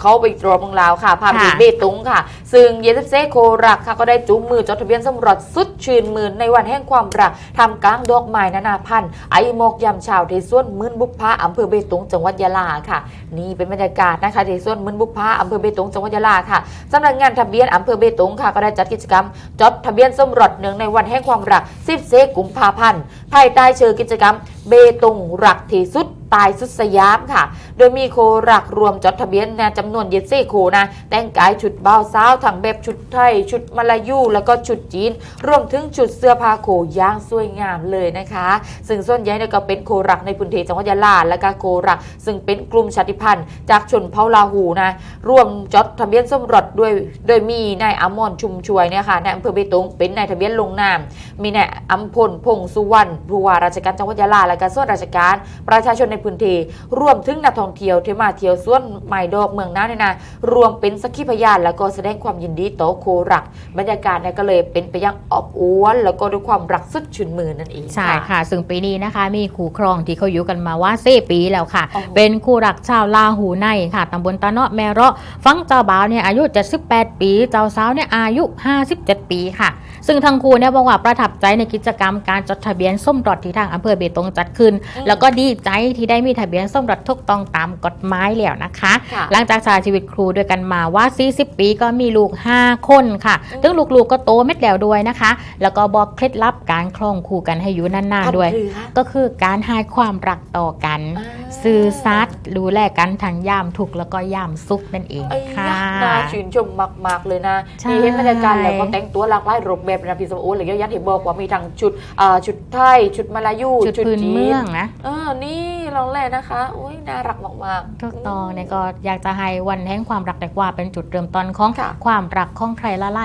เขาไปตรวจเมืองลาวค่ะพาไปดูค่ะเบตงค่ะ ซึ่งเยนเซโครักค่ะก็ได้จูงมือจดทะเบียนสมรสสุดชื่นมืนในวันแห่งความรักทำกลางดอกไม้นานาพันธุ์ไอหมอกยามเช้าที่ส่วนมืนบุพภาอำเภอเบตงจังหวัดยะลาค่ะ นี่เป็นบรรยากาศนะคะที่ส่วนมืนบุพภาอำเภอเบตงจังหวัดยะลาค่ะสำนักงานทะเบียนอำเภอเบตงค่ะก็ได้จัดกิจกรรมจดทะเบียนสมรสเนื่องในวันแห่งความรัก10เซกุมภาพันธ์ภายใต้ชื่อกิจกรรมเบตงรักที่สุด ตายสุดสยามค่ะ โดยมีโครักรวมจดทะเบียนนะจำนวนเย็ดเซ่โคนะแต่งกายชุดเบาสาวทั้งแบบชุดไทย ชุดมาลายูแล้วก็ชุดจีน รวมถึงชุดเสื้อผ้าโคย่างสวยงามเลยนะคะ ซึ่งส่วนใหญ่เนี่ยก็เป็นโครักในพื้นที่จังหวัดยะลาและก็โครัก ซึ่งเป็นกลุ่มชาติพันธุ์ จากชนเผ่าลาหูนะรวมจดทะเบียนสมรสด้วยโดยมีนายอมรชุมช่วยเนี่ยค่ะในอำเภอเบตงเป็นนายทะเบียนลงนามมีนายอัมพลพงษ์สุวรรณผู้ว่าราชการจังหวัดยะลาและก็ส่วนราชการประชาชนในพื้นที่รวมถึงนักท่องเที่ยวที่มาเที่ยวสวนไม้ดอกเมืองน่านเนี่ยนะรวมเป็นสักขีพยานแล้วก็แสดงความยินดีต่อโครักบรรยากาศเนี่ยก็เลยเป็นไปอยังอบอวลแล้วก็ด้วยความรักสุดชื่นมือนั่นเองใช่ค่ะ ซึ่งปีนี้นะคะ มีคู่ครองที่เขาอยู่กันมาว่าเซปีแล้วค่ะอ๋อเป็นคู่รักชาวลาหูในค่ะตำบลตาเนาะแมเราะฟังเจ้าบ่าวเนี่ยอายุ 78 ปี เจ้าสาวเนี่ยอายุ 57 ปีค่ะ ซึ่งทั้งคู่เนี่ยบอกว่าประทับใจในกิจกรรมการจดทะเบียนส้มรสที่ทางอำเภอเบตงจัดขึ้นอืมแล้วก็ดีใจที่ได้มีทะเบียนส้มรสถูกต้องตามกฎหมายแล้วนะคะค่ะหลังจากสละชีวิตครูด้วยกันมาว่า 40 ปีก็มีลูก 5 คนค่ะอืมซึ่งลูกๆก็โตเม็ดแล้วด้วยนะคะ แล้วก็บอกเคล็ดลับการครองคู่กันให้อยู่นานๆด้วยทำคือคะก็คือการให้ความรักต่อกันอ่าซื่อสัตย์ดูแลกันทั้งยามทุกข์แล้วก็ยามสุขนั่นเองไอ้ค่ะยะน่าชื่นชมมาก ๆ เลยนะใช่มีเห็นบรรยากาศแล้วก็แต่งตัวหลากหลายรูปแบบนะพี่สมโอหรือยันเห็นบอกว่ามีทั้งชุดอ่าชุดไทย ชุดมาลายูจุดพื้นจีเมืองนะเออนี่ลองแรกนะคะโอ้ยน่ารักมากๆ ถูกต้องเนี่ยก็อยากจะให้วันแห่งความรักแต่ว่าเป็นจุดเริ่มต้นของค่ะ ความรักของใครละลาย